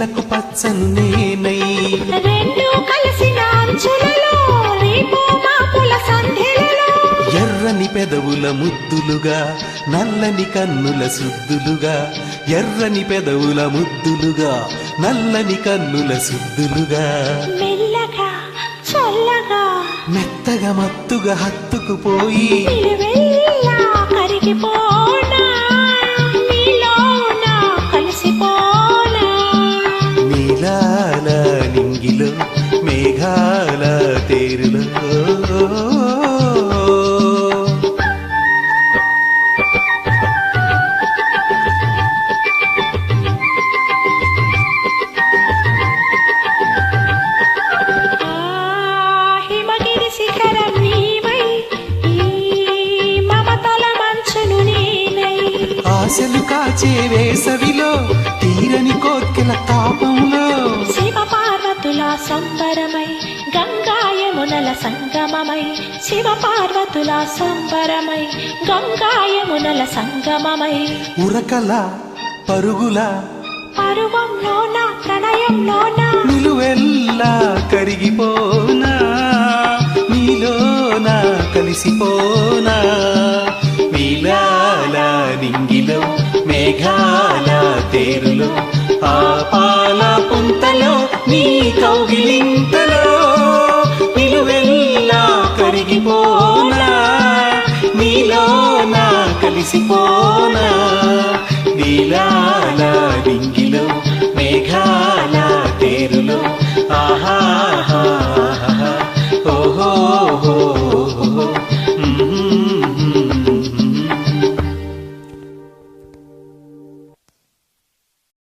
నేలకు పచ్చను నేనై. ఎర్రని పెదవుల ముద్దులుగా నల్లని కన్నుల సుద్దులుగా ఎర్రని పెదవుల ముద్దులుగా నల్లని కన్నుల సుద్దులుగా మెల్లగా చల్లగా. మెత్తగా మత్తుగా హత్తుకుపోయి ఆశలు కాచే వేసవిలో తీరని కోర్కెల తాపంలో. శివ పార్వతుల సంబరమై గంగాయమునల సంగమమై. శివ పార్వతుల సంబరమై గంగాయమునల సంగమమై. ఉరకల పరుగుల పరువంలోన ప్రణయంలోన నిలువెల్లా కరిగిపోనా నీలోన కలిసిపోనా తేరులో ఆ పుంతలో నీ కౌగిలింతలో నిలువెల్లా కరిగిపోనా? నీలో నా కలిసిపోనా? నీలా